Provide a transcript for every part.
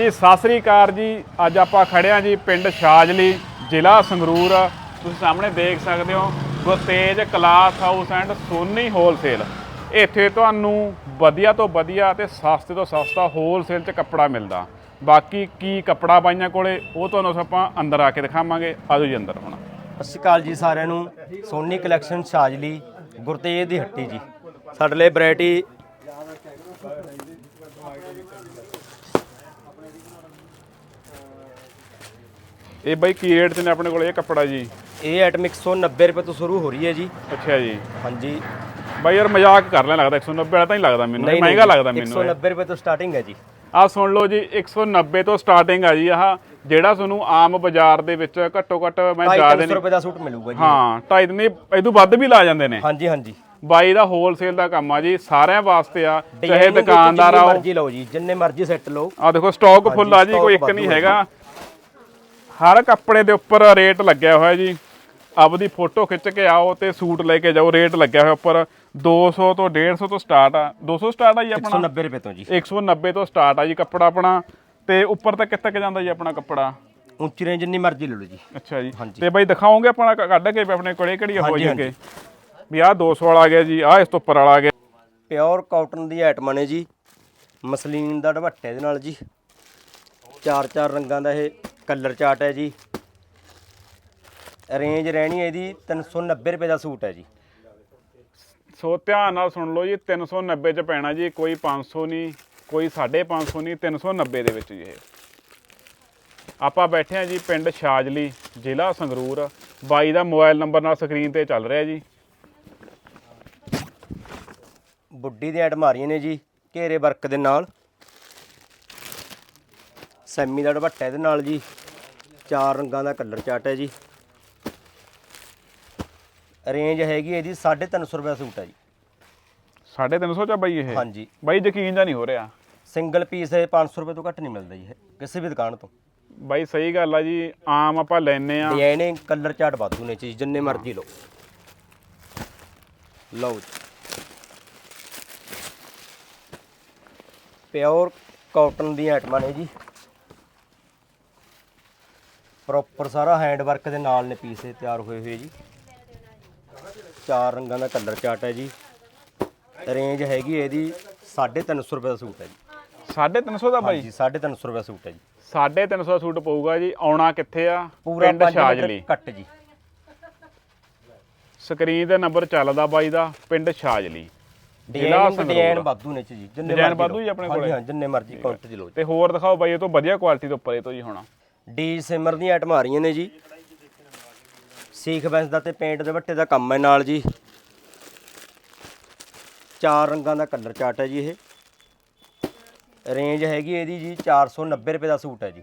ਜੀ, ਸਤਿ ਸ੍ਰੀ ਅਕਾਲ ਜੀ। ਅੱਜ ਆਪਾਂ ਖੜਿਆ ਜੀ ਪਿੰਡ ਸ਼ਾਜਲੀ ਜ਼ਿਲ੍ਹਾ ਸੰਗਰੂਰ। ਤੁਸੀਂ ਸਾਹਮਣੇ ਦੇਖ ਸਕਦੇ ਹੋ, Gurtej class house and Soni wholesale ਇੱਥੇ ਤੁਹਾਨੂੰ ਵਧੀਆ ਤੋਂ ਵਧੀਆ ਤੇ ਸਸਤੇ ਤੋਂ ਸਸਤਾ ਹੋਲਸੇਲ 'ਚ ਕੱਪੜਾ ਮਿਲਦਾ। ਬਾਕੀ ਕੀ ਕੱਪੜਾ ਬਾਈਆਂ ਕੋਲੇ, ਉਹ ਤੁਹਾਨੂੰ ਆਪਾਂ ਅੰਦਰ ਆ ਕੇ ਦਿਖਾਵਾਂਗੇ। ਆਜੋ ਜੀ ਅੰਦਰ ਹੁਣ। ਸਤਿ ਸ਼੍ਰੀ ਅਕਾਲ ਜੀ ਸਾਰਿਆਂ ਨੂੰ। ਸੋਨੀ ਕਲੈਕਸ਼ਨ ਸ਼ਾਜਲੀ ਗੁਰਤੇਜ ਦੀ ਹੱਟੀ ਜੀ। ਸਾਡੇ ਲਈ ਵੈਰਾਈਟੀ ਇਹ ਬਾਈ ਕੀ ਰੇਟ 'ਚ ਨੇ ਆਪਣੇ ਕੋਲੇ ਇਹ ਕੱਪੜਾ ਜੀ? ਇਹ ਆਈਟਮ 190 ਰੁਪਏ ਤੋਂ ਸ਼ੁਰੂ ਹੋ ਰਹੀ ਹੈ ਜੀ। ਅੱਛਾ ਜੀ। ਹਾਂਜੀ। ਬਾਈ ਯਾਰ ਮਜ਼ਾਕ ਕਰ ਲੈਣ ਲੱਗਦਾ 190 ਵਾਲਾ ਤਾਂ ਹੀ ਲੱਗਦਾ ਮੈਨੂੰ ਇਹ ਮਹਿੰਗਾ ਲੱਗਦਾ ਮੈਨੂੰ ਇਹ। 190 ਰੁਪਏ ਤੋਂ ਸਟਾਰਟਿੰਗ ਹੈ ਜੀ। ਆ ਸੁਣ ਲਓ ਜੀ 190 ਤੋਂ ਸਟਾਰਟਿੰਗ ਆ ਜੀ ਆਹ ਜਿਹੜਾ ਤੁਹਾਨੂੰ ਆਮ ਬਾਜ਼ਾਰ ਦੇ ਵਿੱਚ ਘੱਟੋ ਘੱਟ ਮੈਂ ਜ਼ਿਆਦਾ 250 ਨਹੀਂ ਰੁਪਏ ਦਾ ਸੂਟ ਮਿਲੂਗਾ ਜੀ। ਹਾਂ ਢਾਈ ਦਿਨ ਇਹ ਤੋਂ ਵੱਧ ਵੀ ਲਾ ਜਾਂਦੇ ਨੇ। ਹਾਂਜੀ ਹਾਂਜੀ। ਬਾਈ ਦਾ ਹੋਲਸੇਲ ਦਾ ਕੰਮ ਆ ਜੀ ਸਾਰਿਆਂ ਵਾਸਤੇ ਆ ਚਾਹੇ ਦੁਕਾਨਦਾਰ ਆਓ। ਮਰਜ਼ੀ ਲਓ ਜੀ ਜਿੰਨੇ ਮਰਜ਼ੀ ਸੈੱਟ ਲਓ। ਆ ਦੇਖੋ ਸਟਾਕ ਫੁੱਲ ਆ ਜੀ ਕੋਈ ਇੱਕ ਨਹੀਂ ਹੈਗਾ। ਹਰ ਕੱਪੜੇ ਦੇ ਉੱਪਰ ਰੇਟ ਲੱਗਿਆ ਹੋਇਆ ਜੀ। ਆਪਦੀ ਫੋਟੋ ਖਿੱਚ ਕੇ ਆਓ ਤੇ ਸੂਟ ਲੈ ਕੇ ਜਾਓ ਰੇਟ ਲੱਗਿਆ ਹੋਇਆ ਉੱਪਰ। 200 ਤੋਂ 150 ਤੋਂ ਸਟਾਰਟ ਆ। 200 ਸਟਾਰਟ ਆ ਜੀ ਆਪਣਾ? 190 ਰੁਪਏ ਤੋਂ ਜੀ। 190 ਤੋਂ ਸਟਾਰਟ ਆ ਜੀ ਕੱਪੜਾ ਆਪਣਾ। ਤੇ ਉੱਪਰ ਤੱਕ ਕਿੱਥੇ ਤੱਕ ਜਾਂਦਾ ਜੀ ਆਪਣਾ ਕੱਪੜਾ? ਉੱਚੀ ਰੇਂਜ ਜਿੰਨੀ ਮਰਜ਼ੀ ਲੈ ਲਓ ਜੀ। ਅੱਛਾ ਜੀ। ਤੇ ਬਾਈ ਦਿਖਾਓਗੇ ਆਪਣਾ ਕੱਢ ਕੇ ਆਪਣੇ ਕੋਲੇ ਕਿਹੜੀ ਹੋ ਜਾਗੇ ਵੀ ਆਹ 200 ਵਾਲਾ ਆ ਗਿਆ ਜੀ ਆਹ ਇਸ ਤੋਂ ਉੱਪਰ ਵਾਲਾ ਆ ਗਿਆ। ਪਿਓਰ ਕਾਟਨ ਦੀ ਆਈਟਮਾਂ ਨੇ ਜੀ। ਮਸਲੀਨ ਦਾ ਦੁਪੱਟਾ ਇਹਦੇ ਨਾਲ ਜੀ। ਚਾਰ ਚਾਰ ਰੰਗਾਂ ਦਾ ਇਹ ਕਲਰ ਚਾਰਟ ਹੈ ਜੀ। ਰੇਂਜ ਰਹਿਣੀ ਹੈ ਇਹਦੀ 390 ਰੁਪਏ ਦਾ ਸੂਟ ਹੈ ਜੀ। ਸੋ ਧਿਆਨ ਨਾਲ ਸੁਣ ਲਓ ਜੀ 390 ਚ ਪੈਣਾ ਜੀ ਕੋਈ 500 ਨਹੀਂ ਕੋਈ 550 ਨਹੀਂ 390 ਦੇ ਵਿੱਚ ਜੀ ਇਹ। ਆਪਾਂ ਬੈਠੇ ਆ ਜੀ ਪਿੰਡ ਸ਼ਾਜਲੀ ਜ਼ਿਲ੍ਹਾ ਸੰਗਰੂਰ। ਬਾਈ ਦਾ ਮੋਬਾਈਲ ਨੰਬਰ ਨਾਲ ਸਕਰੀਨ ਤੇ ਚੱਲ ਰਿਹਾ ਜੀ। ਬੁੱਢੀ ਦੀ ਆਈਟਮ ਆ ਰਹੀਆਂ ਨੇ ਜੀ ਘੇਰੇ ਵਰਕ ਦੇ ਨਾਲ। ਸੈਮੀ ਦਾ ਦੁਪੱਟਾ ਇਹਦੇ ਨਾਲ ਜੀ। ਚਾਰ ਰੰਗਾਂ ਦਾ ਕਲਰ ਚਾਰਟ ਹੈ ਜੀ। ਰੇਂਜ ਹੈਗੀ ਇਹਦੀ 350 ਰੁਪਏ ਸੂਟ ਹੈ ਜੀ। 350 ਚ ਆ ਬਾਈ ਇਹ? ਹਾਂਜੀ। ਬਾਈ ਯਕੀਨ ਜਾਂ ਨਹੀਂ ਹੋ ਰਿਹਾ। ਸਿੰਗਲ ਪੀਸ ਇਹ 500 ਰੁਪਏ ਤੋਂ ਘੱਟ ਨਹੀਂ ਮਿਲਦਾ ਜੀ ਇਹ ਕਿਸੇ ਵੀ ਦੁਕਾਨ ਤੋਂ। ਬਾਈ ਸਹੀ ਗੱਲ ਆ ਜੀ ਆਮ ਆਪਾਂ ਲੈਨੇ ਆ ਡਿਜ਼ਾਈਨਿੰਗ ਕਲਰ ਚਾਰਟ ਵਾਧੂ ਨੇ ਚੀਜ਼ ਜਿੰਨੇ ਮਰਜ਼ੀ ਲਓ। ਲਓ ਪਿਓਰ ਕਾਟਨ ਦੀਆਂ ਆਈਟਮਾਂ ਨੇ ਜੀ। ਪ੍ਰੋਪਰ ਸਾਰਾ ਹੈਂਡ ਵਰਕ ਦੇ ਨਾਲ ਨੇ ਪੀਸ ਇਹ ਤਿਆਰ ਹੋਏ ਹੋਏ ਜੀ। ਚਾਰ ਰੰਗਾਂ ਦਾ ਕਲਰ ਚਾਰਟ ਹੈ ਜੀ। ਰੇਂਜ ਹੈਗੀ ਇਹਦੀ 350 ਰੁਪਏ ਦਾ ਸੂਟ ਹੈ ਜੀ। 350 ਦਾ ਬਾਈ? ਹਾਂਜੀ 350 ਰੁਪਏ ਦਾ ਸੂਟ ਹੈ ਜੀ। 350 ਦਾ ਸੂਟ ਪਊਗਾ ਜੀ। ਆਉਣਾ ਕਿੱਥੇ ਆ? ਪੂਰਾ ਪਿੰਡ 5 ਸ਼ਾਜਲੀ ਮੀਟਰ ਕੱਟ ਜੀ। ਸਕਰੀਨ ਤੇ ਨੰਬਰ ਚੱਲਦਾ ਬਾਈ ਦਾ ਪਿੰਡ ਸ਼ਾਜਲੀ ਡਿਜ਼ਾਈਨ ਸੰਗਰੂਰ। ਡਿਜ਼ਾਈਨ ਵਾਧੂ ਨੇ ਚ ਜੀ। ਜਿੰਨੇ ਮਰਜ਼ੀ ਵਾਧੂ ਲਓ। ਜੀ ਆਪਣੇ ਕੋਲੇ? ਹਾਂ ਜਿੰਨੇ ਮਰਜ਼ੀ ਕਾਊਂਟ ਚ ਲਓ ਤੇ ਹੋਰ ਦਿਖਾਓ ਬਾਈ ਇਹ ਤੋਂ ਵਧੀਆ ਕੁਆਲਿਟੀ ਦੇ ਉੱਪਰ ਇਹ ਤੋਂ ਜੀ ਹੋਣਾ। ਡੀ ਸਿਮਰ ਦੀਆਂ ਆਈਟਮਾਂ ਆ ਰਹੀਆਂ ਨੇ ਜੀ। ਸੀਖ ਬੈਂਸ ਦਾ ਤੇ ਪੇਂਟ ਦੇ ਵੱਟੇ ਦਾ ਕੰਮ ਹੈ ਨਾਲ ਜੀ। ਚਾਰ ਰੰਗਾਂ ਦਾ ਕਲਰ ਚਾਰਟ ਹੈ ਜੀ ਇਹ। ਰੇਂਜ ਹੈਗੀ ਇਹਦੀ ਜੀ 490 ਰੁਪਏ ਦਾ ਸੂਟ ਹੈ ਜੀ।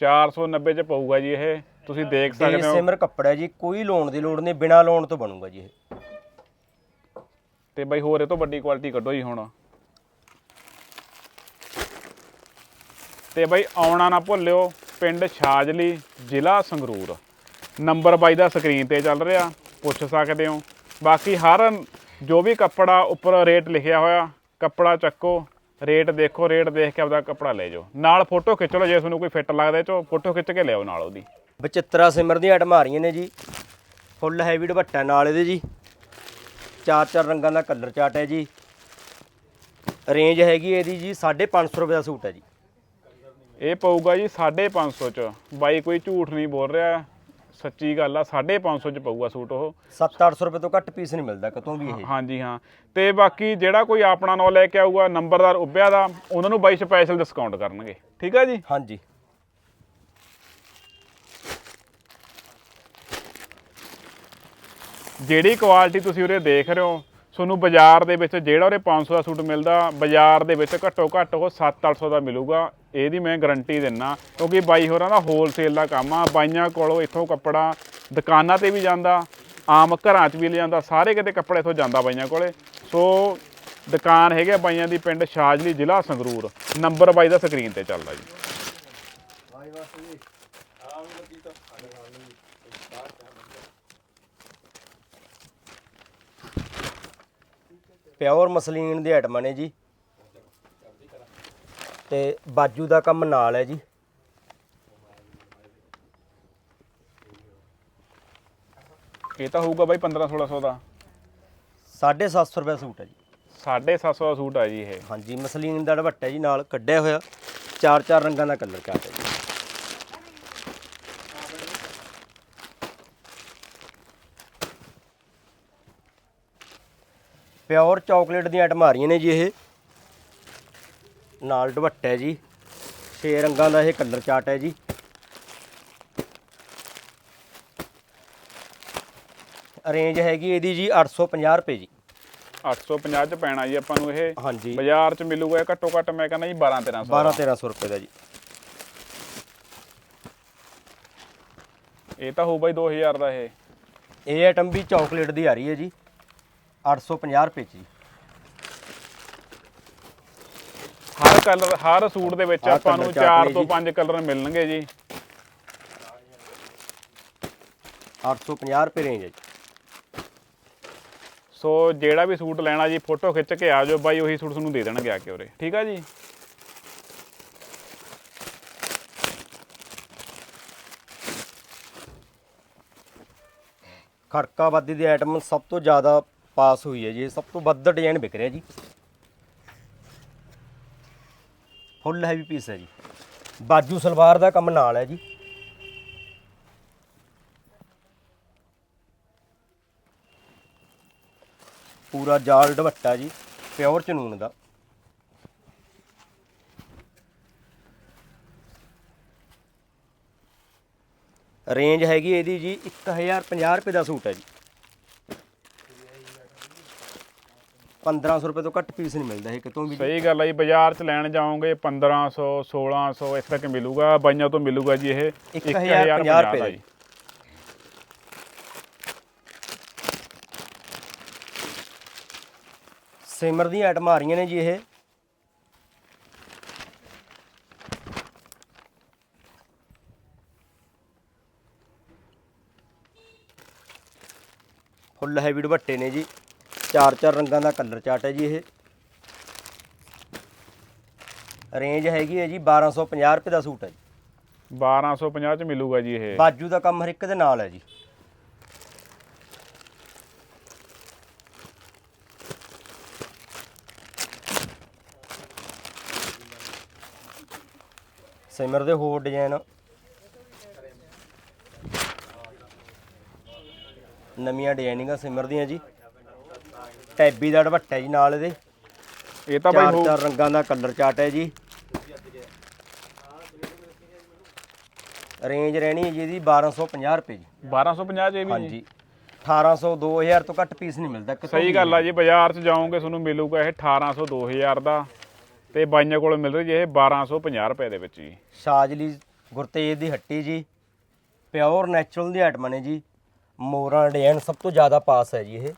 490 ਚ ਪਊਗਾ ਜੀ ਇਹ। ਤੁਸੀਂ ਦੇਖ ਡੀ ਸਕਦੇ ਹੋ। ਸਿਮਰ ਕੱਪੜਾ ਹੈ ਜੀ ਕੋਈ ਲੋਨ ਦੀ ਲੋੜ ਨਹੀਂ ਬਿਨਾ ਲੋਨ ਤੋਂ ਬਣੂਗਾ ਜੀ ਇਹ। ਤੇ ਬਾਈ ਹੋਰ ਇਹ ਤੋਂ ਵੱਡੀ ਕੁਆਲਿਟੀ ਕੱਢੋ ਜੀ ਹੁਣ। ਤੇ ਬਾਈ ਆਉਣਾ ਨਾ ਭੁੱਲਿਓ। ਪਿੰਡ ਛਾਜਲੀ, ਜ਼ਿਲ੍ਹਾ ਸੰਗਰੂਰ। ਨੰਬਰ ਬਾਈ ਦਾ ਸਕਰੀਨ ਤੇ ਚੱਲ ਰਿਹਾ, ਪੁੱਛ ਸਕਦੇ ਹੋ। ਬਾਕੀ ਹਰ ਜੋ ਵੀ ਕੱਪੜਾ ਉੱਪਰ ਰੇਟ ਲਿਖਿਆ ਹੋਇਆ, ਕੱਪੜਾ ਚੱਕੋ, ਰੇਟ ਦੇਖੋ, ਰੇਟ ਦੇਖ ਕੇ ਆਪਦਾ ਕੱਪੜਾ ਲੈ ਜਾਓ। ਨਾਲ ਫੋਟੋ ਖਿੱਚ ਲਓ, ਜੇ ਤੁਹਾਨੂੰ ਕੋਈ ਫਿੱਟ ਲੱਗਦਾ ਇਹ ਚੋਂ, ਫੋਟੋ ਖਿੱਚ ਕੇ ਲਿਆਓ ਨਾਲ ਉਹਦੀ। ਬਚਿੱਤਰਾ ਸਿਮਰ ਦੀਆਂ ਆਈਟਮਾਂ ਆ ਰਹੀਆਂ ਨੇ ਜੀ। ਫੁੱਲ ਹੈਵੀ ਦੁਪੱਟਾ ਨਾਲ ਇਹਦੇ ਜੀ। ਚਾਰ ਚਾਰ ਰੰਗਾਂ ਦਾ ਕਲਰ ਚਾਟ ਹੈ ਜੀ। ਰੇਂਜ ਹੈਗੀ ਇਹਦੀ ਜੀ 550 ਰੁਪਏ ਦਾ ਸੂਟ ਹੈ ਜੀ। ਇਹ ਪਊਗਾ ਜੀ 550 ਚ। ਬਾਈ ਕੋਈ ਝੂਠ ਨਹੀਂ ਬੋਲ ਰਿਹਾ। ਸੱਚੀ ਗੱਲ ਆ 550 ਚ ਪਊਗਾ ਸੂਟ ਉਹ। 7-800 ਰੁਪਏ ਤੋਂ ਘੱਟ ਪੀਸ ਨਹੀਂ ਮਿਲਦਾ ਕਿਤੋਂ ਵੀ ਇਹ। ਹਾਂਜੀ ਹਾਂ। ਤੇ ਬਾਕੀ ਜਿਹੜਾ ਕੋਈ ਆਪਣਾ ਨਾਂ ਲੈ ਕੇ ਆਊਗਾ ਨੰਬਰਦਾਰ ਉੱਭਿਆ ਦਾ ਉਹਨਾਂ ਨੂੰ ਬਾਈ ਸਪੈਸ਼ਲ ਡਿਸਕਾਊਂਟ ਕਰਨਗੇ। ਠੀਕ ਆ ਜੀ? ਹਾਂਜੀ। ਜਿਹੜੀ ਕੁਆਲਿਟੀ ਤੁਸੀਂ ਉਰੇ ਦੇਖ ਰਹੇ ਹੋ ਤੁਹਾਨੂੰ ਬਾਜ਼ਾਰ ਦੇ ਵਿੱਚ ਜਿਹੜਾ ਉਰੇ 500 ਦਾ ਸੂਟ ਮਿਲਦਾ ਬਾਜ਼ਾਰ ਦੇ ਵਿੱਚ ਘੱਟੋ ਘੱਟ ਉਹ 7-800 ਦਾ ਮਿਲੂਗਾ। ਇਹਦੀ ਮੈਂ ਗਾਰੰਟੀ ਦਿੰਨਾ, ਕਿਉਂਕਿ ਬਾਈ ਹੋਰਾਂ ਦਾ ਹੋਲਸੇਲ ਦਾ ਕੰਮ ਆ, ਬਾਈਆਂ ਕੋਲੋਂ ਇੱਥੋਂ ਕੱਪੜਾ ਦੁਕਾਨਾਂ ਤੇ ਵੀ ਜਾਂਦਾ, ਆਮ ਘਰਾਂ 'ਚ ਵੀ ਲੈ ਜਾਂਦਾ ਸਾਰੇ ਕਿਤੇ ਕੱਪੜੇ ਇੱਥੋਂ ਜਾਂਦਾ ਬਾਈਆਂ ਕੋਲੇ। ਸੋ ਦੁਕਾਨ ਹੈਗੇ ਆ ਬਾਈਆਂ ਦੀ ਪਿੰਡ ਸ਼ਾਜਲੀ ਜ਼ਿਲ੍ਹਾ ਸੰਗਰੂਰ, ਨੰਬਰ ਬਾਈ ਦਾ ਸਕਰੀਨ ਤੇ ਚੱਲਦਾ ਜੀ। ਪਿਓਰ ਮਸਲੀਨ ਦੇ ਆਈਟਮਾਂ ਨੇ ਜੀ। ਤੇ ਬਾਜੂ ਦਾ ਕੰਮ ਨਾਲ ਹੈ ਜੀ। ਇਹ ਤਾਂ ਹੋਊਗਾ ਬਾਈ 15 1600 ਦਾ। 750 ਰੁਪਏ ਸੂਟ ਹੈ ਜੀ। 750 ਦਾ ਸੂਟ ਆ ਜੀ ਇਹ। ਹਾਂਜੀ ਮਸਲੀਨ ਦਾ ਦੁਪੱਟਾ ਜੀ ਨਾਲ ਕੱਢਿਆ ਹੋਇਆ। ਚਾਰ ਚਾਰ ਰੰਗਾਂ ਦਾ ਕਲਰ ਚਾਰਟ ਹੈ ਜੀ। ਪਿਓਰ ਚਾਕਲੇਟ ਦੀਆਂ ਆਈਟਮਾਂ ਆ ਰਹੀਆਂ ਨੇ ਜੀ ਇਹ। ਨਾਲ ਦੁਪੱਟਾ ਹੈ ਜੀ। ਛੇ ਰੰਗਾਂ ਦਾ ਇਹ ਕਲਰ ਚਾਰਟ ਹੈ ਜੀ। ਰੇਂਜ ਹੈਗੀ ਇਹਦੀ ਜੀ 850 ਰੁਪਏ ਜੀ। 850 ਚ ਪੈਣਾ ਜੀ ਆਪਾਂ ਨੂੰ ਇਹ। ਹਾਂਜੀ। ਬਾਜ਼ਾਰ ਚ ਮਿਲੂਗਾ ਇਹ ਘੱਟੋ ਘੱਟ ਮੈਂ ਕਹਿੰਦਾ ਜੀ 12 1300 12 1300 ਰੁਪਏ ਦਾ ਜੀ। ਇਹ ਤਾਂ ਹੋਊ ਬਾਈ 2000 ਦਾ ਇਹ। ਇਹ ਆਈਟਮ ਵੀ ਚਾਕਲੇਟ ਦੀ ਆ ਰਹੀ ਹੈ ਜੀ। 850 ਰੁਪਏ 'ਚ ਜੀ ਹਰ ਕਲਰ ਹਰ ਸੂਟ ਦੇ ਵਿੱਚ ਆਪਾਂ ਨੂੰ colour chart 4 ਨੇ ਤੋਂ ਜੀ। 5 ਕਲਰ ਮਿਲਣਗੇ ਜੀ। 850 ਰੁਪਏ ਰੇਂਜ ਹੈ ਸੋ ਜਿਹੜਾ ਵੀ ਸੂਟ ਲੈਣਾ ਜੀ ਫੋਟੋ ਖਿੱਚ ਕੇ ਆ ਜਾਓ ਬਾਈ ਉਹੀ ਸੂਟ ਤੁਹਾਨੂੰ ਦੇ ਦੇਣਗੇ ਆ ਕੇ ਉਰੇ। ਠੀਕ ਆ ਜੀ? ਖੜਕਾ ਵਾਦੀ ਦੀ ਆਈਟਮ ਸਭ ਤੋਂ ਜ਼ਿਆਦਾ ਪਾਸ ਹੋਈ ਹੈ ਜੀ ਸਭ ਤੋਂ ਵੱਧ ਡਿਜ਼ਾਈਨ ਵਿਕ ਰਿਹਾ ਜੀ। ਫੁੱਲ ਹੈਵੀ ਪੀਸ ਹੈ ਜੀ। ਬਾਜੂ ਸਲਵਾਰ ਦਾ ਕੰਮ ਨਾਲ ਹੈ ਜੀ। ਪੂਰਾ ਜਾਲ ਦੁਪੱਟਾ ਜੀ, ਪਿਓਰ ਚਨੂਨ ਦਾ। ਰੇਂਜ ਹੈਗੀ ਇਹਦੀ ਜੀ 1050 ਰੁਪਏ ਦਾ ਸੂਟ ਹੈ ਜੀ। 1500 ਰੁਪਏ ਤੋਂ ਘੱਟ ਪੀਸ ਨਹੀਂ ਮਿਲਦਾ ਇਹ ਕਿਤੋਂ ਵੀ ਸਹੀ ਗੱਲ ਆ ਜੀ ਬਾਜ਼ਾਰ ਚ ਲੈਣ ਜਾਓਗੇ 1500 1600 ਇਸ ਤੱਕ ਮਿਲੂਗਾ ਬਾਈਆਂ ਤੋਂ ਮਿਲੂਗਾ ਜੀ ਇਹ। 1050 1050 ਰੁਪਏ ਦਾ ਦਾ ਜੀ। ਸਿਮਰ ਦੀਆਂ ਆਈਟਮਾਂ ਆ ਰਹੀਆਂ ਨੇ ਜੀ ਇਹ। ਫੁੱਲ ਹੈਵੀ ਦੁਪੱਟੇ ਨੇ ਜੀ। ਚਾਰ ਚਾਰ ਰੰਗਾਂ ਦਾ ਕਲਰ ਚਾਰਟ ਹੈ ਜੀ ਇਹ। ਰੇਂਜ ਹੈਗੀ ਹੈ ਜੀ 1250 ਰੁਪਏ ਦਾ ਸੂਟ ਹੈ ਜੀ। 1250 ਚ ਮਿਲੂਗਾ ਜੀ ਇਹ। ਬਾਜੂ ਦਾ ਕੰਮ ਹਰ ਇੱਕ ਦੇ ਨਾਲ ਹੈ ਜੀ। ਸਿਮਰ ਦੇ ਹੋਰ ਡਿਜ਼ਾਈਨ ਨਵੀਆਂ ਡਿਜ਼ਾਈਨਿੰਗਾਂ ਸਿਮਰ ਦੀਆਂ ਜੀ। ਟੈਬੀ ਦਾ ਦੁਪੱਟਾ ਜੀ ਨਾਲ ਇਹਦੇ। ਇਹ ਤਾਂ ਬਾਈ ਚਾਰ ਰੰਗਾਂ ਦਾ ਕਲਰ ਚਾਰਟ ਹੈ ਜੀ। ਰੇਂਜ ਰਹਿਣੀ ਹੈ ਜੀ ਇਹਦੀ 1250 ਰੁਪਏ ਜੀ। 1250 ਚ ਇਹ ਵੀ ਜੀ ਹਾਂਜੀ। 1800 2000 ਤੋਂ ਘੱਟ ਪੀਸ ਨਹੀਂ ਮਿਲਦਾ ਕਿਤੋਂ ਸਹੀ ਗੱਲ ਆ ਜੀ ਬਾਜ਼ਾਰ 'ਚ ਜਾਓਗੇ ਤੁਹਾਨੂੰ ਮਿਲੂਗਾ ਇਹ 1800 2000 ਦਾ ਤੇ ਬਾਈਆਂ ਕੋਲ ਮਿਲ ਰਹੀ ਜੀ ਇਹ 1250 ਰੁਪਏ ਦੇ ਵਿੱਚ ਜੀ। ਸ਼ਾਜਲੀ ਗੁਰਤੇਜ ਦੀ ਹੱਟੀ ਜੀ। ਪਿਓਰ ਨੈਚੁਰਲ ਦੀ ਆਈਟਮਾਂ ਨੇ ਜੀ। ਮੋਰਾਂ ਡਿਜ਼ਾਈਨ ਸਭ ਤੋਂ ਜ਼ਿਆਦਾ ਪਾਸ ਹੈ ਜੀ ਇਹ।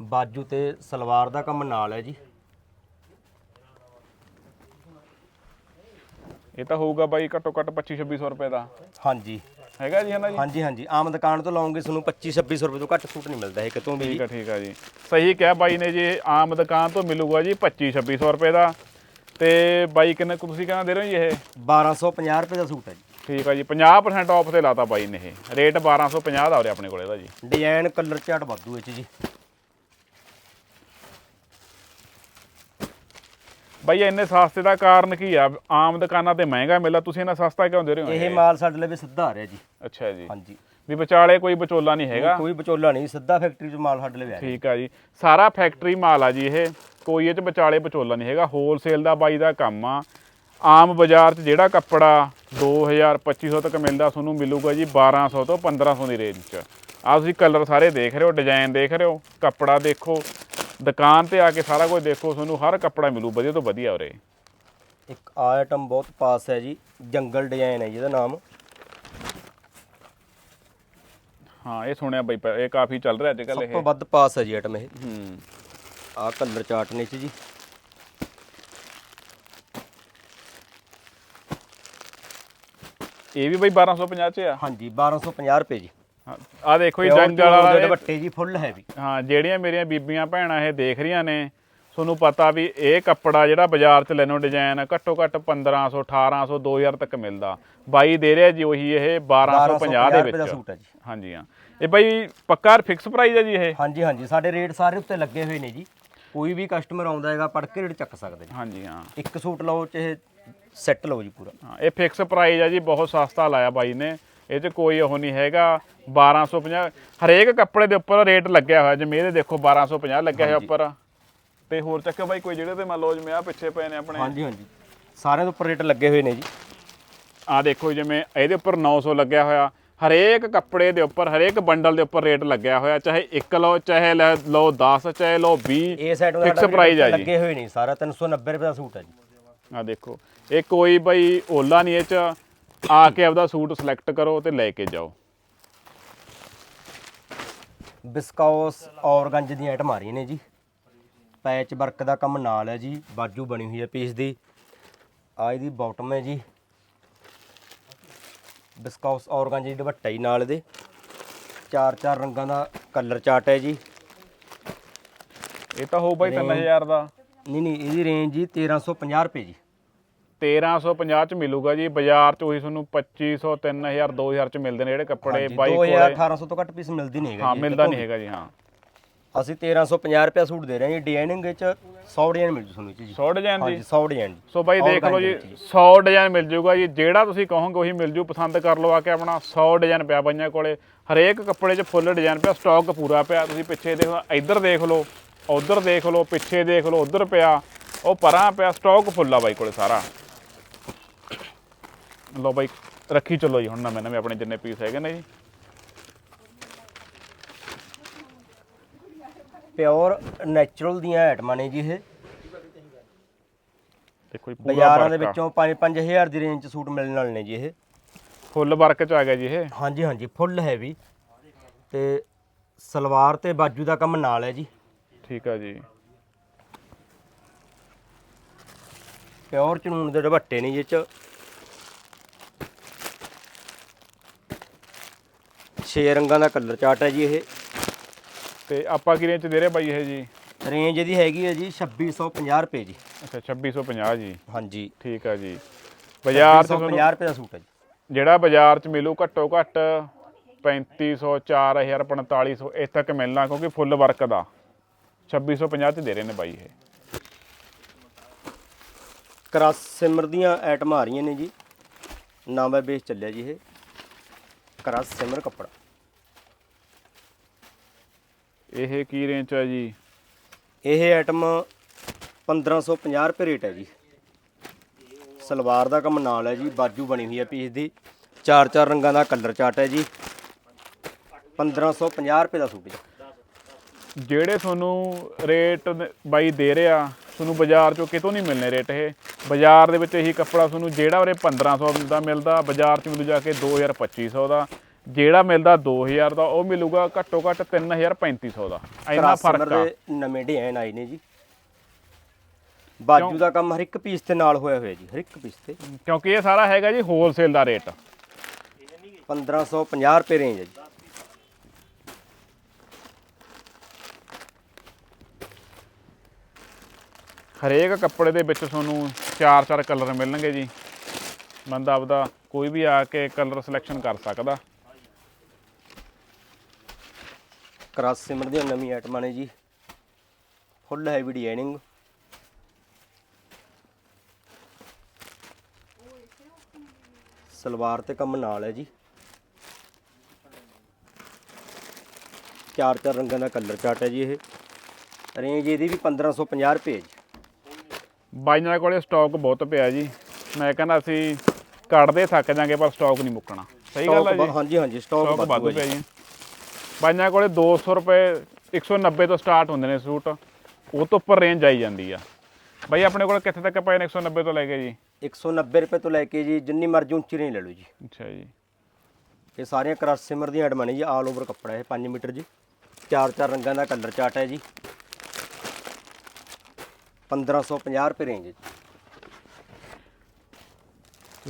ਬਾਜੂ ਤੇ ਸਲਵਾਰ ਦਾ ਕੰਮ ਨਾਲ ਹੈ ਜੀ। ਇਹ ਤਾਂ ਹੋਊਗਾ ਬਾਈ ਘੱਟੋ ਘੱਟ 25 2600 ਰੁਪਏ ਦਾ। ਹਾਂਜੀ। ਹੈਗਾ ਜੀ ਹਨਾ ਜੀ ਹਾਂਜੀ ਹਾਂਜੀ। ਆਮ ਦੁਕਾਨ ਤੋਂ ਲਾਉਂਗੇ ਤੁਹਾਨੂੰ 25 2600 ਰੁਪਏ ਤੋਂ ਘੱਟ ਸੂਟ ਨਹੀਂ ਮਿਲਦਾ ਇਹ ਕਿਤੋਂ ਵੀ। ਠੀਕ ਆ ਠੀਕ ਆ ਜੀ। ਸਹੀ ਕਿਹਾ ਬਾਈ ਨੇ ਜੀ ਇਹ ਆਮ ਦੁਕਾਨ ਤੋਂ ਮਿਲੂਗਾ ਜੀ 25 2600 ਰੁਪਏ ਦਾ। ਤੇ ਬਾਈ ਕਿੰਨੇ ਕੁ ਤੁਸੀਂ ਕਹਿੰਦਾ ਦੇ ਰਹੇ ਹੋ ਜੀ ਇਹ? 1250 ਰੁਪਏ ਦਾ ਸੂਟ ਹੈ ਜੀ। ਠੀਕ ਆ ਜੀ 50% ਆਫ ਤੇ ਲਾਤਾ ਬਾਈ ਨੇ ਇਹ। ਰੇਟ 1250 ਦਾ ਹੋ ਰਿਹਾ ਆਪਣੇ ਕੋਲ ਇਹਦਾ ਜੀ। ਡਿਜ਼ਾਈਨ ਕਲਰ ਚਾਰਟ ਵਾਧੂ ਵਿੱਚ ਜੀ। ਬਾਈ ਇੰਨੇ ਸਸਤੇ ਦਾ ਕਾਰਨ ਕੀ ਆ? ਆਮ ਦੁਕਾਨਾਂ ਤੇ ਮਹਿੰਗਾ ਮਿਲਦਾ ਤੁਸੀਂ ਇਹਨਾਂ ਸਸਤਾ ਕਿਉਂ ਦੇ ਰਹੇ ਹੋ ਇਹ ਮਾਲ ਸਾਡੇ ਲਈ ਵੀ ਸਿੱਧਾ ਆ ਰਿਹਾ ਜੀ। ਅੱਛਾ ਜੀ। ਹਾਂਜੀ। ਵੀ ਵਿਚਾਲੇ ਕੋਈ ਵਿਚੋਲਾ ਨਹੀਂ ਹੈਗਾ? ਕੋਈ ਵਿਚੋਲਾ ਨਹੀਂ ਸਿੱਧਾ ਫੈਕਟਰੀ ਤੋਂ ਮਾਲ ਸਾਡੇ ਲਈ ਆ ਠੀਕ ਆ ਜੀ। ਸਾਰਾ ਫੈਕਟਰੀ ਮਾਲ ਆ ਜੀ ਇਹ। ਕੋਈ ਇਹ ਚ ਵਿਚਾਲੇ ਵਿਚੋਲਾ ਨਹੀਂ ਹੈਗਾ। ਹੋਲਸੇਲ ਦਾ ਬਾਈ ਦਾ ਕੰਮ ਆ। ਆਮ ਬਾਜ਼ਾਰ 'ਚ ਜਿਹੜਾ ਕੱਪੜਾ 2000 2500 ਤੱਕ ਮਿਲਦਾ ਤੁਹਾਨੂੰ ਮਿਲੂਗਾ ਜੀ 1200 ਤੋਂ 1500 ਦੀ ਰੇਂਜ 'ਚ। ਆ ਤੁਸੀਂ ਕਲਰ ਸਾਰੇ ਦੇਖ ਰਹੇ ਹੋ ਡਿਜ਼ਾਈਨ ਦੇਖ ਰਹੇ ਹੋ ਕੱਪੜਾ ਦੇਖੋ। ਦੁਕਾਨ ਤੇ ਆ ਕੇ ਸਾਰਾ ਕੁਝ ਦੇਖੋ ਤੁਹਾਨੂੰ ਹਰ ਕੱਪੜਾ ਮਿਲੂ ਵਧੀਆ ਤੋਂ ਵਧੀਆ ਉਰੇ। ਇੱਕ ਆਈਟਮ ਬਹੁਤ ਪਾਸ ਹੈ ਜੀ ਜੰਗਲ ਡਿਜ਼ਾਈਨ ਹੈ ਜਿਹਦਾ ਨਾਮ। ਹਾਂ ਇਹ ਸੁਣਿਆ ਬਾਈ ਇਹ ਕਾਫੀ ਚੱਲ ਰਿਹਾ ਅੱਜ ਕੱਲ ਸਭ ਇਹ। ਤੋਂ ਵੱਧ ਪਾਸ ਹੈ ਜੀ ਆਈਟਮ ਇਹ। ਹੂੰ। ਆਹ ਕਲਰ ਚਾਰਟ ਨੇ ਚ ਜੀ। ਇਹ ਵੀ ਬਾਈ 1250 ਚ ਆ? ਹਾਂਜੀ 1250 ਰੁਪਏ ਜੀ। ਆ ਦੇਖੋ ਜੀ ਦੇ ਵਾਲਾ ਦੁਪੱਟੇ ਜੀ ਫੁੱਲ ਹੈਵੀ ਹਾਂ ਜਿਹੜੀਆਂ ਮੇਰੀਆਂ ਬੀਬੀਆਂ ਭੈਣਾਂ ਇਹ ਦੇਖ ਰਹੀਆਂ ਨੇ ਤੁਹਾਨੂੰ ਪਤਾ ਵੀ ਇਹ ਕੱਪੜਾ ਜਿਹੜਾ ਬਾਜ਼ਾਰ 'ਚ ਲੈਨੋ ਡਿਜ਼ਾਈਨ ਘੱਟੋ ਘੱਟ 1500 1800 2000 ਤੱਕ ਮਿਲਦਾ। ਬਾਈ ਦੇ ਰਿਹਾ ਜੀ ਉਹੀ ਇਹ 1250 ਦੇ ਵਿੱਚ। ਹਾਂਜੀ ਹਾਂ। ਇਹ ਬਾਈ ਪੱਕਾ ਫਿਕਸ ਪ੍ਰਾਈਸ ਹੈ ਜੀ ਇਹ? ਹਾਂਜੀ ਹਾਂਜੀ ਸਾਡੇ ਰੇਟ ਸਾਰੇ ਉੱਤੇ ਲੱਗੇ ਹੋਏ ਨੇ ਜੀ। ਕੋਈ ਵੀ ਕਸਟਮਰ ਆਉਂਦਾ ਹੈਗਾ ਪੜ ਕੇ ਰੇਟ ਚੱਕ ਸਕਦੇ ਜੀ ਹਾਂਜੀ ਹਾਂ। ਇੱਕ ਸੂਟ ਲਓ ਚਾਹੇ ਸੈੱਟ ਲਓ ਜੀ ਪੂਰਾ। ਹਾਂ ਇਹ ਫਿਕਸ ਪ੍ਰਾਈਸ ਹੈ ਜੀ ਬਹੁਤ ਸਸਤਾ ਲਾਇਆ ਬਾਈ ਨੇ। ਇਹ 'ਚ ਕੋਈ ਉਹ ਨਹੀਂ ਹੈਗਾ। 1250 ਹਰੇਕ ਕੱਪੜੇ ਦੇ ਉੱਪਰ ਰੇਟ ਲੱਗਿਆ ਹੋਇਆ। ਜਿਵੇਂ ਇਹਦੇ ਦੇਖੋ 1250 ਲੱਗਿਆ ਹੋਇਆ ਉੱਪਰ। ਤੇ ਹੋਰ ਚੱਕਿਓ ਬਾਈ ਕੋਈ ਜਿਹੜੇ ਤੇ ਮੰਨ ਲਓ ਜਿਵੇਂ ਆ ਪਿੱਛੇ ਪਏ ਨੇ ਆਪਣੇ। ਹਾਂਜੀ ਹਾਂਜੀ। ਸਾਰਿਆਂ ਦੇ ਉੱਪਰ ਰੇਟ ਲੱਗੇ ਹੋਏ ਨੇ ਜੀ। ਆ ਦੇਖੋ ਜਿਵੇਂ ਇਹਦੇ ਉੱਪਰ 900 ਲੱਗਿਆ ਹੋਇਆ। ਹਰੇਕ ਕੱਪੜੇ ਦੇ ਉੱਪਰ ਹਰੇਕ ਬੰਡਲ ਦੇ ਉੱਪਰ ਰੇਟ ਲੱਗਿਆ ਹੋਇਆ। ਚਾਹੇ ਇੱਕ ਲਓ ਚਾਹੇ ਲੈ ਲਓ 10 ਚਾਹੇ ਲਓ 20 ਇਹ ਸਾਈਡ ਨੂੰ ਫਿਕਸ ਪ੍ਰਾਈਸ ਹੈ ਜੀ। ਲੱਗੇ ਹੋਏ ਨੇ ਸਾਰਾ 390 ਰੁਪਏ ਦਾ ਸੂਟ ਹੈ ਜੀ। ਆ ਦੇਖੋ। ਇਹ ਕੋਈ ਬਈ ਓਲਾ ਨਹੀਂ ਇਹ ਚ। ਆ ਕੇ ਆਪਦਾ ਸੂਟ ਸਿਲੈਕਟ ਕਰੋ ਤੇ ਲੈ ਕੇ ਜਾਓ। ਬਿਸਕੌਸ ਔਰਗੰਜ ਦੀਆਂ ਆਈਟਮ ਆ ਰਹੀਆਂ ਨੇ ਜੀ। ਪੈਚ ਵਰਕ ਦਾ ਕੰਮ ਨਾਲ ਹੈ ਜੀ ਬਾਜੂ ਬਣੀ ਹੋਈ ਹੈ ਪੀਸ ਦੀ। ਆ ਇਹਦੀ ਬਾਟਮ ਹੈ ਜੀ। ਬਿਸਕੌਸ ਔਰਗੰਜ ਦੀ ਦੁਪੱਟਾ ਹੀ ਨਾਲ ਇਹਦੇ। ਚਾਰ ਚਾਰ ਰੰਗਾਂ ਦਾ ਕਲਰ ਚਾਰਟ ਹੈ ਜੀ। ਇਹ ਤਾਂ ਹੋ ਬਾਈ 3000 ਦਾ। ਨਹੀਂ ਨਹੀਂ ਇਹਦੀ ਰੇਂਜ ਜੀ 1350 ਰੁਪਏ ਜੀ। 1350 ਚ ਮਿਲੂਗਾ ਜੀ ਬਾਜ਼ਾਰ ਚ ਉਹੀ ਤੁਹਾਨੂੰ 2500 3000 2000 ਚ ਮਿਲਦੇ ਨੇ ਜਿਹੜੇ ਕੱਪੜੇ ਬਾਈ 2000 ਕੋਲੇ 1800 ਤੋਂ ਘੱਟ ਪੀਸ ਮਿਲਦੀ ਨਹੀਂ ਹੈਗਾ ਹਾਂ ਜੀ ਮਿਲਦਾ ਨਹੀਂ ਹੈਗਾ ਜੀ ਹਾਂ। ਅਸੀਂ 1350 ਰੁਪਏ ਸੂਟ ਦੇ ਰਹੇ ਹਾਂ ਜੀ ਡਿਜ਼ਾਈਨਿੰਗ ਵਿੱਚ 100 ਡਿਜ਼ਾਈਨ ਮਿਲ ਜੂ ਤੁਹਾਨੂੰ ਜੀ 100 ਡਿਜ਼ਾਈਨ ਦੀ? 100 ਡਿਜ਼ਾਈਨ ਜੀ ਸੋ ਬਾਈ ਦੇਖ ਲਓ ਜੀ 100 ਡਿਜ਼ਾਈਨ ਮਿਲ ਜੂਗਾ ਜੀ ਜਿਹੜਾ ਤੁਸੀਂ ਕਹੋਗੇ ਉਹੀ ਮਿਲ ਜੂ ਪਸੰਦ ਕਰ ਲਓ ਆ ਕੇ ਆਪਣਾ 100 ਡਿਜ਼ਾਈਨ ਪਿਆ ਬਾਈਆਂ ਕੋਲੇ। ਹਰੇਕ ਕੱਪੜੇ 'ਚ ਫੁੱਲ ਡਿਜ਼ਾਈਨ ਪਿਆ ਸਟਾਕ ਪੂਰਾ ਪਿਆ ਤੁਸੀਂ ਪਿੱਛੇ ਦੇਖੋ ਇੱਧਰ ਦੇਖ ਲਓ ਉਧਰ ਦੇਖ ਲਓ ਪਿੱਛੇ ਦੇਖ ਲਓ ਉਧਰ ਪਿਆ ਉਹ ਪਰਾਂ ਪਿਆ ਸਟਾਕ ਫੁੱਲ ਆ ਬਾਈ ਕੋਲੇ ਸਾਰਾ। ਲਓ ਬਾਈ ਰੱਖੀ ਚੱਲੋ ਜੀ ਹੁਣ ਨਵੇਂ ਨਵੇਂ ਆਪਣੇ ਜਿੰਨੇ ਪੀਸ ਹੈਗੇ ਨੇ ਜੀ। ਪਿਓਰ ਨੈਚੁਰਲ ਦੀਆਂ ਆਈਟਮਾਂ ਨੇ ਜੀ ਇਹ। ਦੇਖੋ ਜੀ ਪੂਰਾ ਬਾਜ਼ਾਰਾਂ ਦੇ। ਵਿੱਚੋਂ 5-5000 ਦੀ ਰੇਂਜ 'ਚ ਸੂਟ ਮਿਲਣ ਵਾਲੇ ਨੇ ਜੀ ਇਹ। ਫੁੱਲ ਵਰਕ 'ਚ ਆ ਗਿਆ ਜੀ ਇਹ। ਹਾਂਜੀ ਹਾਂਜੀ ਫੁੱਲ ਹੈਵੀ ਤੇ ਸਲਵਾਰ ਤੇ ਬਾਜੂ ਦਾ ਕੰਮ ਨਾਲ ਹੈ ਜੀ। ਠੀਕ ਆ ਜੀ। ਪਿਓਰ ਚਨੂਨ ਦੇ ਦੁਪੱਟੇ ਨੇ ਜੀ ਇਹ 'ਚ। ਛੇ ਰੰਗਾਂ ਦਾ ਕਲਰ ਚਾਰਟ ਹੈ ਜੀ ਇਹ। ਤੇ ਆਪਾਂ ਕੀ ਰੇਂਜ 'ਚ ਦੇ ਰਹੇ ਬਾਈ ਇਹ ਜੀ? ਰੇਂਜ ਇਹਦੀ ਹੈਗੀ ਹੈ ਜੀ 2650 ਰੁਪਏ ਜੀ। ਅੱਛਾ 2650 ਜੀ। ਹਾਂਜੀ। ਠੀਕ ਆ ਜੀ। ਬਾਜ਼ਾਰ 'ਚ ਤੁਹਾਨੂੰ 2650 ਰੁਪਏ ਦਾ ਸੂਟ ਹੈ ਜੀ। ਜਿਹੜਾ ਬਾਜ਼ਾਰ 'ਚ ਮਿਲੂ ਘੱਟੋ ਘੱਟ 3500 4000 4500 ਇਸ ਤੱਕ ਮਿਲਣਾ ਕਿਉਂਕਿ ਫੁੱਲ ਵਰਕ ਦਾ। 2650 'ਚ ਦੇ ਰਹੇ ਨੇ ਬਾਈ ਇਹ। ਕਰਾਸ ਸਿਮਰ ਦੀਆਂ ਆਈਟਮਾਂ ਆ ਰਹੀਆਂ ਨੇ ਜੀ। ਨਾਮਾ ਬੇਸ ਚੱਲਿਆ ਜੀ ਇਹ। ਕਰਾਸ ਸਿਮਰ ਕੱਪੜਾ। ਇਹ ਕੀ ਰੇਂਜ 'ਚ ਹੈ ਜੀ? ਇਹ ਆਈਟਮ 1550 ਰੁਪਏ ਰੇਟ ਹੈ ਜੀ। ਸਲਵਾਰ ਦਾ ਕੰਮ ਨਾਲ ਹੈ ਜੀ ਬਾਜੂ ਬਣੀ ਹੋਈ ਹੈ ਪੀਸ ਦੀ। ਚਾਰ ਚਾਰ ਰੰਗਾਂ ਦਾ ਕਲਰ ਚਾਰਟ ਹੈ ਜੀ। 1550 ਰੁਪਏ ਦਾ ਸੂਟ ਜੀ। ਜਿਹੜੇ ਤੁਹਾਨੂੰ ਰੇਟ ਬਾਈ ਦੇ ਰਿਹਾ ਤੁਹਾਨੂੰ ਬਾਜ਼ਾਰ 'ਚੋਂ ਕਿਤੋਂ ਨਹੀਂ ਮਿਲਨੇ ਰੇਟ ਇਹ? ਬਾਜ਼ਾਰ ਦੇ ਵਿੱਚ ਇਹੀ ਕੱਪੜਾ ਤੁਹਾਨੂੰ ਜਿਹੜਾ ਉਰੇ 1500 ਦਾ ਮਿਲਦਾ ਬਾਜ਼ਾਰ 'ਚ ਮਿਲੂ ਜਾ ਕੇ 2000 2500 ਦਾ। ਜਿਹੜਾ ਮਿਲਦਾ 2000 ਦਾ ਉਹ ਮਿਲੂਗਾ ਘੱਟੋ ਘੱਟ 3000 3500 ਦਾ। ਇੰਨਾ ਫ਼ਰਕ ਆ। ਨਵੇਂ ਡਿਜ਼ਾਈਨ ਆਏ ਨੇ ਜੀ। ਬਾਜੂ ਦਾ ਕੰਮ ਹਰ ਇੱਕ ਪੀਸ ਤੇ ਨਾਲ ਹੋਇਆ ਹੋਇਆ ਜੀ ਹਰ ਇੱਕ ਪੀਸ ਤੇ। ਕਿਉਂਕਿ ਇਹ ਸਾਰਾ ਹੈਗਾ ਜੀ ਹੋਲਸੇਲ ਦਾ ਰੇਟ 1550 ਰੁਪਏ ਰੇਂਜ ਹੈ ਜੀ। ਹਰੇਕ ਕੱਪੜੇ ਦੇ ਵਿੱਚ ਤੁਹਾਨੂੰ ਚਾਰ ਚਾਰ ਕਲਰ ਮਿਲਣਗੇ ਜੀ। ਬੰਦਾ ਆਪਦਾ ਕੋਈ ਵੀ ਆ ਕੇ ਕਲਰ ਸਿਲੈਕਸ਼ਨ ਕਰ ਸਕਦਾ। ਕਰਾਸ ਸਿਮਰ ਦੀਆਂ ਨਵੀਂ ਆਈਟਮਾਂ ਨੇ ਜੀ। Full heavy designing. ਸਲਵਾਰ ਤੇ ਕੰਮ ਨਾਲ ਹੈ ਜੀ। ਚਾਰ ਚਾਰ ਰੰਗਾਂ ਦਾ ਕਲਰ ਚਾਰਟ ਹੈ ਜੀ ਇਹ। ਰੇਂਜ ਇਹਦੀ ਵੀ 1550 ਰੁਪਏ ਜੀ। ਬਾਈਆਂ ਕੋਲੇ ਸਟਾਕ ਬਹੁਤ ਪਿਆ ਜੀ। ਮੈਂ ਕਹਿੰਦਾ ਅਸੀਂ ਕੱਢਦੇ ਥੱਕ ਜਾਾਂਗੇ ਪਰ ਸਟਾਕ ਨਹੀਂ ਮੁੱਕਣਾ। ਸਹੀ ਗੱਲ ਹੈ ਜੀ। ਹਾਂਜੀ ਹਾਂਜੀ ਸਟਾਕ ਵਾਧੂ ਪਿਆ ਜੀ। ਬਾਈਆਂ ਕੋਲੇ 200 ਰੁਪਏ 190 ਤੋਂ ਸਟਾਰਟ ਹੁੰਦੇ ਨੇ ਸੂਟ। ਉਹ ਤੋਂ ਉੱਪਰ ਰੇਂਜ ਆਈ ਜਾਂਦੀ ਆ। ਬਾਈ ਆਪਣੇ ਕੋਲ ਕਿੱਥੇ ਤੱਕ ਪਏ ਨੇ 190 ਤੋਂ ਲੈ ਕੇ ਜੀ? 190 ਰੁਪਏ ਤੋਂ ਲੈ ਕੇ ਜੀ ਜਿੰਨੀ ਮਰਜ਼ੀ ਉੱਚੀ ਰੇਂਜ ਲੈ ਲਓ ਜੀ। ਅੱਛਾ ਜੀ। ਇਹ ਸਾਰੀਆਂ ਕਰਾਸ ਸਿਮਰ ਦੀਆਂ ਆਈਟਮਾਂ ਨੇ ਜੀ ਆਲ ਓਵਰ ਕੱਪੜਾ ਇਹ 5 ਮੀਟਰ ਜੀ। ਚਾਰ ਚਾਰ ਰੰਗਾਂ ਦਾ ਕਲਰ ਚਾਰਟ ਹੈ ਜੀ। 1550 ਰੁਪਏ ਰੇਂਜ ਜੀ।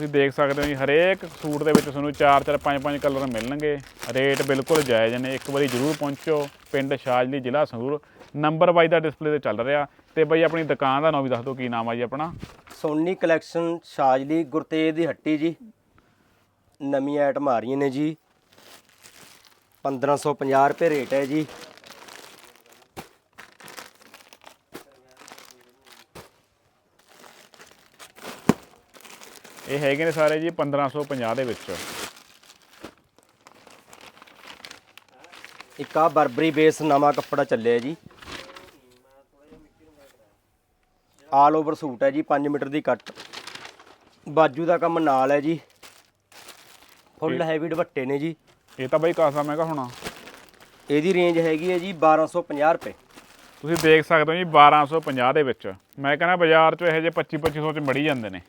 ਤੁਸੀਂ ਦੇਖ ਸਕਦੇ ਹੋ ਜੀ, ਹਰੇਕ ਸੂਟ ਦੇ ਵਿੱਚ ਤੁਹਾਨੂੰ 4 4 5 5 ਕਲਰ ਮਿਲਣਗੇ। ਰੇਟ ਬਿਲਕੁਲ ਜਾਇਜ਼ ਨੇ, ਇੱਕ ਵਾਰੀ ਜ਼ਰੂਰ ਪਹੁੰਚੋ, ਪਿੰਡ ਸ਼ਾਜਲੀ ਜ਼ਿਲ੍ਹਾ ਸੰਗਰੂਰ। ਨੰਬਰ ਵਾਈਜ਼ ਦਾ ਡਿਸਪਲੇ ਤੇ ਚੱਲ ਰਿਹਾ। ਤੇ ਬਾਈ ਆਪਣੀ ਦੁਕਾਨ ਦਾ ਨਾਮ ਵੀ ਦੱਸ ਦਿਓ, ਕੀ ਨਾਮ ਆ ਜੀ ਆਪਣਾ? ਸੋਨੀ ਕਲੈਕਸ਼ਨ ਸ਼ਾਜਲੀ, ਗੁਰਤੇਜ ਦੀ ਹੱਟੀ ਜੀ। ਨਵੀਂ ਆਈਟਮ ਆ ਰਹੀਆਂ ਨੇ ਜੀ। 1550 ਰੁਪਏ ਰੇਟ ਹੈ ਜੀ। ਇਹ ਹੈਗੇ ਨੇ ਸਾਰੇ ਜੀ 1550 ਦੇ ਵਿੱਚ। ਇੱਕ ਆ ਬਰਬਰੀ ਬੇਸ ਨਵਾਂ ਕੱਪੜਾ ਚੱਲਿਆ ਜੀ। ਆਲ ਓਵਰ ਸੂਟ ਹੈ ਜੀ 5 ਮੀਟਰ ਦੀ ਕੱਟ। ਬਾਜੂ ਦਾ ਕੰਮ ਨਾਲ ਹੈ ਜੀ। ਫੁੱਲ ਹੈਵੀ ਦੁਪੱਟੇ ਨੇ ਜੀ। ਇਹ ਤਾਂ ਬਾਈ ਕਾਸਾ ਮਹਿੰਗਾ ਹੋਣਾ। ਇਹਦੀ ਰੇਂਜ ਹੈਗੀ ਹੈ ਜੀ 1250 ਰੁਪਏ। ਤੁਸੀਂ ਦੇਖ ਸਕਦੇ ਹੋ ਜੀ 1250 ਦੇ ਵਿੱਚ। ਮੈਂ ਕਹਿੰਦਾ ਬਾਜ਼ਾਰ 'ਚ ਇਹੋ ਜਿਹੇ 25 2500 ਚ ਮੜੀ ਜਾਂਦੇ ਨੇ।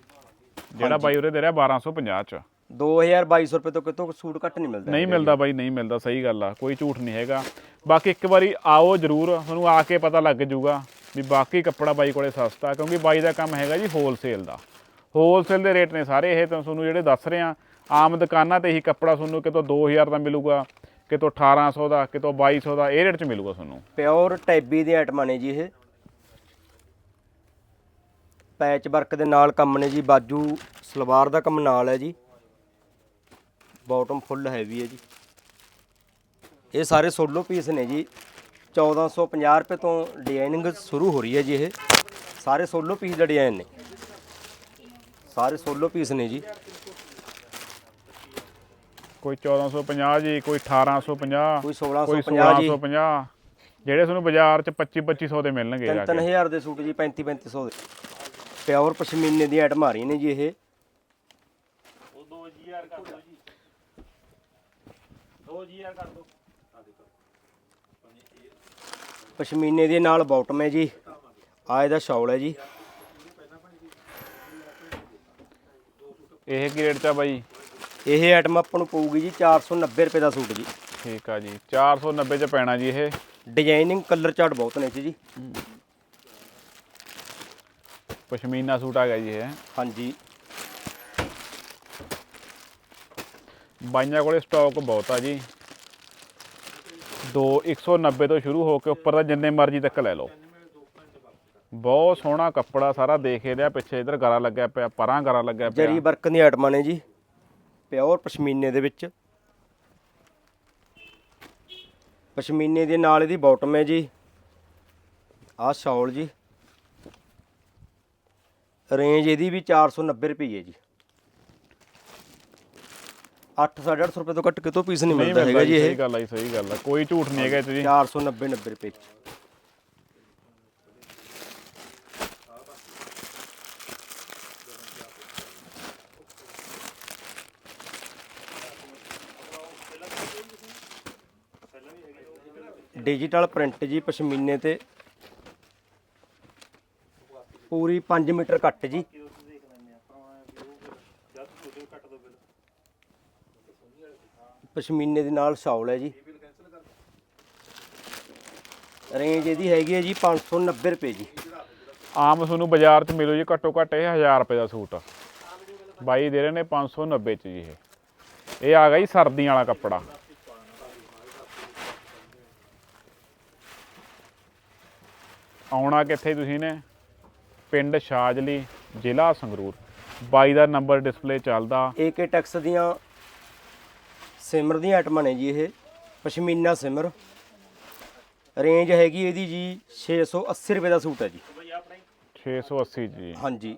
ਜਿਹੜਾ ਬਾਈ ਉਰੇ ਦੇ ਰਿਹਾ 1250 ਚ। 2200 ਰੁਪਏ ਤੋਂ ਕਿਤੋਂ ਸੂਟ ਘੱਟ ਨਹੀਂ ਮਿਲਦਾ ਨਹੀਂ ਮਿਲਦਾ ਬਾਈ ਨਹੀਂ ਮਿਲਦਾ ਸਹੀ ਗੱਲ ਆ ਕੋਈ ਝੂਠ ਨਹੀਂ ਹੈਗਾ। ਬਾਕੀ ਇੱਕ ਵਾਰੀ ਆਓ ਜਰੂਰ ਤੁਹਾਨੂੰ ਆ ਕੇ ਪਤਾ ਲੱਗ ਜਾਊਗਾ ਵੀ ਬਾਕੀ ਕੱਪੜਾ ਬਾਈ ਕੋਲੇ ਸਸਤਾ ਕਿਉਂਕਿ ਬਾਈ ਦਾ ਕੰਮ ਹੈਗਾ ਜੀ ਹੋਲਸੇਲ ਦਾ। ਹੋਲਸੇਲ ਦੇ ਰੇਟ ਨੇ ਸਾਰੇ ਇਹ ਤਾਂ ਤੁਹਾਨੂੰ ਜਿਹੜੇ ਦੱਸ ਰਹੇ ਆ ਆਮ ਦੁਕਾਨਾਂ ਤੇ ਹੀ ਕੱਪੜਾ ਤੁਹਾਨੂੰ ਕਿਤੋਂ 2000 ਦਾ ਮਿਲੂਗਾ ਕਿਤੋਂ 1800 ਦਾ ਕਿਤੋਂ 2200 ਦਾ ਇਹ ਰੇਟ 'ਚ ਮਿਲੂਗਾ ਤੁਹਾਨੂੰ। ਪਿਓਰ ਟੈਬੀ ਦੀਆਂ ਆਈਟਮਾਂ ਨੇ ਜੀ ਇਹ। ਪੈਚ ਵਰਕ ਦੇ ਨਾਲ ਕੰਮ ਨੇ ਜੀ ਬਾਜੂ ਸਲਵਾਰ ਦਾ ਕੰਮ ਨਾਲ ਹੈ ਜੀ। ਬਾਟਮ ਫੁੱਲ ਹੈਵੀ ਹੈ ਜੀ। ਇਹ ਸਾਰੇ ਸੋਲੋ ਪੀਸ ਨੇ ਜੀ। 1450 ਰੁਪਏ ਤੋਂ ਡਿਜ਼ਾਈਨਿੰਗ ਸ਼ੁਰੂ ਹੋ ਰਹੀ ਹੈ ਜੀ ਇਹ। ਸਾਰੇ ਸੋਲੋ ਪੀਸ ਦੇ ਡਿਜ਼ਾਈਨ ਨੇ। ਸਾਰੇ ਸੋਲੋ ਪੀਸ ਨੇ ਜੀ। ਕੋਈ 1450 ਜੀ ਕੋਈ 1850 ਕੋਈ ਕੋਈ 1650 ਜੀ। 1650 ਜਿਹੜੇ ਤੁਹਾਨੂੰ ਬਾਜ਼ਾਰ 'ਚ 25 2500 ਦੇ ਮਿਲਣਗੇ ਜਾ ਤਿੰਨ ਕੇ 3000 ਦੇ ਸੂਟ ਜੀ 35 3500 ਦੇ। ਪਿਓਰ ਪਸ਼ਮੀਨੇ ਦੀ ਆਈਟਮ ਆ ਰਹੀ ਨੇ ਜੀ ਇਹ। ਪਸ਼ਮੀਨੇ ਦੇ ਨਾਲ ਬਾਟਮ ਹੈ ਜੀ। ਆ ਇਹਦਾ ਸ਼ੌਲ ਹੈ ਜੀ। ਇਹ ਰੇਟ 'ਚ ਆ ਬਾਈ। ਇਹ ਆਈਟਮ ਆਪਾਂ ਨੂੰ ਪਊਗੀ ਜੀ 490 ਰੁਪਏ ਦਾ ਸੂਟ ਜੀ। ਠੀਕ ਆ ਜੀ। 490 'ਚ ਪੈਣਾ ਜੀ ਇਹ। ਡਿਜ਼ਾਈਨਿੰਗ ਕਲਰ ਚਾਰਟ ਬਹੁਤ ਨੇ ਜੀ। ਪਸ਼ਮੀਨਾ ਸੂਟ ਆ ਗਿਆ ਜੀ ਇਹ। ਹਾਂਜੀ। ਬਾਈਆਂ ਕੋਲੇ ਸਟਾਕ ਬਹੁਤ ਆ ਜੀ। ਦੋ 190 ਤੋਂ ਸ਼ੁਰੂ ਹੋ ਕੇ ਉੱਪਰ ਦਾ ਜਿੰਨੇ ਮਰਜ਼ੀ ਤੱਕ ਲੈ ਲਓ। ਬਹੁਤ ਸੋਹਣਾ ਕੱਪੜਾ ਸਾਰਾ ਦੇਖ ਲਿਆ ਪਿੱਛੇ ਇਧਰ ਗਾਰਾ ਲੱਗਿਆ ਪਿਆ ਪਰਾਂ ਗਾਰਾ ਲੱਗਿਆ ਪਿਆ। ਜਰੀ ਵਰਕ ਦੀਆਂ ਆਈਟਮਾਂ ਨੇ ਜੀ। ਪਿਓਰ ਪਸ਼ਮੀਨੇ ਦੇ ਵਿੱਚ। ਪਸ਼ਮੀਨੇ ਦੇ ਨਾਲ ਇਹਦੀ ਬਾਟਮ ਹੈ ਜੀ। ਆਹ ਸ਼ਾਲ ਜੀ। ਰੇਂਜ ਇਹਦੀ ਵੀ 490 ਰੁਪਏ ਹੈ ਜੀ। 8-850 ਰੁਪਏ ਤੋਂ ਘੱਟ ਕਿਤੋਂ ਪੀਸ ਨਹੀਂ ਮਿਲਦਾ ਹੈਗਾ ਜੀ ਸਹੀ ਇਹ। ਗੱਲ ਆ ਜੀ ਸਹੀ ਗੱਲ ਆ। ਕੋਈ ਝੂਠ ਨਹੀਂ ਹੈਗਾ ਇਹ 'ਚ ਜੀ 490 90 ਰੁਪਏ। ਡਿਜੀਟਲ ਪ੍ਰਿੰਟ ਜੀ ਪਸ਼ਮੀਨੇ ਤੇ ਪੂਰੀ 5 ਮੀਟਰ ਕੱਟ ਜੀ। ਪਸ਼ਮੀਨੇ ਦੇ ਨਾਲ ਸ਼ਾਲ ਹੈ ਜੀ। ਰੇਂਜ ਇਹਦੀ ਹੈਗੀ ਹੈ ਜੀ 590 ਰੁਪਏ ਜੀ। ਆਮ ਤੁਹਾਨੂੰ ਬਾਜ਼ਾਰ 'ਚ ਮਿਲੂ ਜੀ, ਘੱਟੋ ਘੱਟ ਇਹ 1000 ਰੁਪਏ ਦਾ ਸੂਟ ਬਾਈ ਦੇ ਰਹੇ ਨੇ 590 'ਚ ਜੀ ਇਹ। ਇਹ ਆ ਗਿਆ ਜੀ ਸਰਦੀਆਂ ਵਾਲਾ ਕੱਪੜਾ। ਆਉਣਾ ਕਿੱਥੇ ਤੁਸੀਂ ਨੇ ਪਿੰਡ ਸ਼ਾਜਲੀ ਜ਼ਿਲ੍ਹਾ ਸੰਗਰੂਰ। ਬਾਈ ਦਾ ਨੰਬਰ ਡਿਸਪਲੇ ਚੱਲਦਾ। ਏਕੇ ਟੈਕਸ ਦੀਆਂ ਸਿਮਰ ਦੀਆਂ ਆਈਟਮਾਂ ਨੇ ਜੀ ਇਹ। ਪਸ਼ਮੀਨਾ ਸਿਮਰ। ਰੇਂਜ ਹੈਗੀ ਇਹਦੀ ਜੀ 680 ਰੁਪਏ ਦਾ ਸੂਟ ਹੈ ਜੀ। 680 ਜੀ। ਹਾਂਜੀ।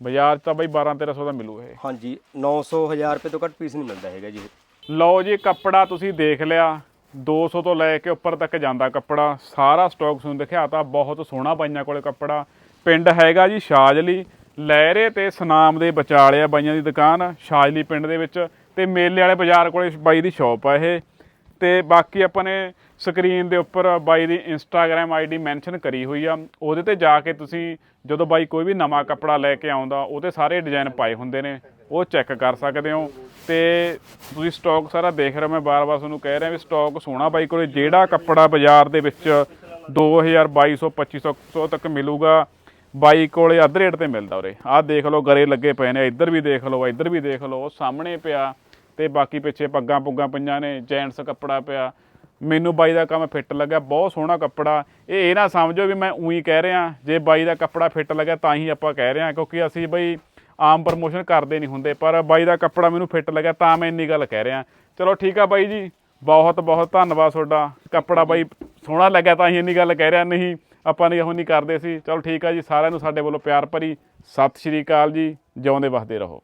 ਬਾਜ਼ਾਰ 'ਚ ਤਾਂ ਬਾਈ 12 1300 ਦਾ ਮਿਲੂ ਇਹ। ਹਾਂਜੀ 900 1000 ਰੁਪਏ ਤੋਂ ਘੱਟ ਪੀਸ ਨਹੀਂ ਮਿਲਦਾ ਹੈਗਾ ਜੀ ਇਹ। ਲਓ ਜੀ ਕੱਪੜਾ ਤੁਸੀਂ ਦੇਖ ਲਿਆ। 200 ਤੋਂ ਲੈ ਕੇ ਉੱਪਰ ਤੱਕ ਜਾਂਦਾ ਕੱਪੜਾ। ਸਾਰਾ ਸਟਾਕ ਤੁਹਾਨੂੰ ਦਿਖਾਤਾ ਬਹੁਤ ਸੋਹਣਾ ਬਾਈਆਂ ਕੋਲੇ ਕੱਪੜਾ। ਪਿੰਡ ਹੈਗਾ ਜੀ ਸ਼ਾਜਲੀ, ਲਹਿਰੇ ਤੇ ਸਨਾਮ ਦੇ ਵਿਚਾਲੇ ਆ ਬਾਈਆਂ ਦੀ ਦੁਕਾਨ, ਸ਼ਾਜਲੀ ਪਿੰਡ ਦੇ ਵਿੱਚ ਤੇ ਮੇਲੇ ਵਾਲੇ ਬਾਜ਼ਾਰ ਕੋਲੇ ਬਾਈ ਦੀ ਸ਼ਾਪ ਆ ਇਹ। ਤੇ ਬਾਕੀ ਆਪਾਂ ਨੇ ਸਕਰੀਨ ਦੇ ਉੱਪਰ ਬਾਈ ਦੀ ਇੰਸਟਾਗ੍ਰam ਆਈਡੀ ਮੈਂਸ਼ਨ ਕਰੀ ਹੋਈ ਆ। ਉਹਦੇ ਤੇ ਜਾ ਕੇ ਤੁਸੀਂ ਜਦੋਂ ਬਾਈ ਕੋਈ ਵੀ ਨਵਾਂ ਕੱਪੜਾ ਲੈ ਕੇ ਆਉਂਦਾ, ਉਹਦੇ ਸਾਰੇ ਡਿਜ਼ਾਈਨ ਪਾਏ ਹੁੰਦੇ ਨੇ। ਉਹ ਚੈੱਕ ਕਰ ਸਕਦੇ ਹੋ ਤੇ ਤੁਸੀਂ ਸਟਾਕ ਸਾਰਾ ਦੇਖ ਰਹੇ ਹੋ, ਮੈਂ ਬਾਰ-ਬਾਰ ਤੁਹਾਨੂੰ ਕਹਿ ਰਿਹਾ ਵੀ ਸਟਾਕ ਸੋਹਣਾ ਬਾਈ ਕੋਲੇ, ਜਿਹੜਾ ਕੱਪੜਾ ਬਾਜ਼ਾਰ ਦੇ ਵਿੱਚ 2000 2200 2500 ਤੱਕ ਮਿਲੂਗਾ, ਬਾਈ ਕੋਲੇ ਅੱਧ ਰੇਟ ਤੇ ਮਿਲਦਾ ਉਰੇ। ਆਹ ਦੇਖ ਲਓ, ਗਰੇ ਲੱਗੇ ਪਏ ਨੇ, ਇੱਧਰ ਵੀ ਦੇਖ ਲਓ, ਇੱਧਰ ਵੀ ਦੇਖ ਲਓ, ਉਹ ਸਾਹਮਣੇ ਪਿਆ ਤੇ ਬਾਕੀ ਪਿੱਛੇ ਪੱਗਾਂ ਪੁੱਗਾਂ ਪਈਆਂ ਨੇ, ਜੈਂਟਸ ਕੱਪੜਾ ਪਿਆ। ਮੈਨੂੰ ਬਾਈ ਦਾ ਕੰਮ ਫਿੱਟ ਲੱਗਾ ਬਹੁਤ ਸੋਹਣਾ ਕੱਪੜਾ। ਇਹ ਇਹ ਨਾ ਸਮਝੋ ਵੀ ਮੈਂ ਉਹੀ ਕਹਿ ਰਿਹਾ, ਜੇ ਬਾਈ ਦਾ ਕੱਪੜਾ ਫਿੱਟ ਲੱਗਾ ਤਾਂ ਹੀ ਆਪਾਂ ਕਹਿ ਰਹੇ ਹਾਂ, ਕਿਉਂਕਿ ਅਸੀਂ ਬਈ ਆਮ ਪ੍ਰਮੋਸ਼ਨ ਕਰਦੇ ਨਹੀਂ ਹੁੰਦੇ, ਪਰ ਬਾਈ ਦਾ ਕੱਪੜਾ ਮੈਨੂੰ ਫਿੱਟ ਲੱਗਾ ਤਾਂ ਮੈਂ ਇੰਨੀ ਗੱਲ ਕਹਿ ਰਿਹਾ। ਚਲੋ ਠੀਕ ਆ ਬਾਈ ਜੀ, ਬਹੁਤ ਬਹੁਤ ਧੰਨਵਾਦ ਤੁਹਾਡਾ। ਕੱਪੜਾ ਬਾਈ ਸੋਹਣਾ ਲੱਗਾ ਤਾਂ ਅਸੀਂ ਇੰਨੀ ਗੱਲ ਕਹਿ ਰਿਹਾ, ਨਹੀਂ ਆਪਾਂ ਨੇ ਇਹੋ ਨਹੀਂ ਕਰਦੇ ਸੀ। ਚਲੋ ਠੀਕ ਆ ਜੀ, ਸਾਰਿਆਂ ਨੂੰ ਸਾਡੇ ਵੱਲੋਂ ਪਿਆਰ ਭਰੀ ਸਤਿ ਸ਼੍ਰੀ ਅਕਾਲ ਜੀ, ਜਿਉਂਦੇ ਵਸਦੇ ਰਹੋ।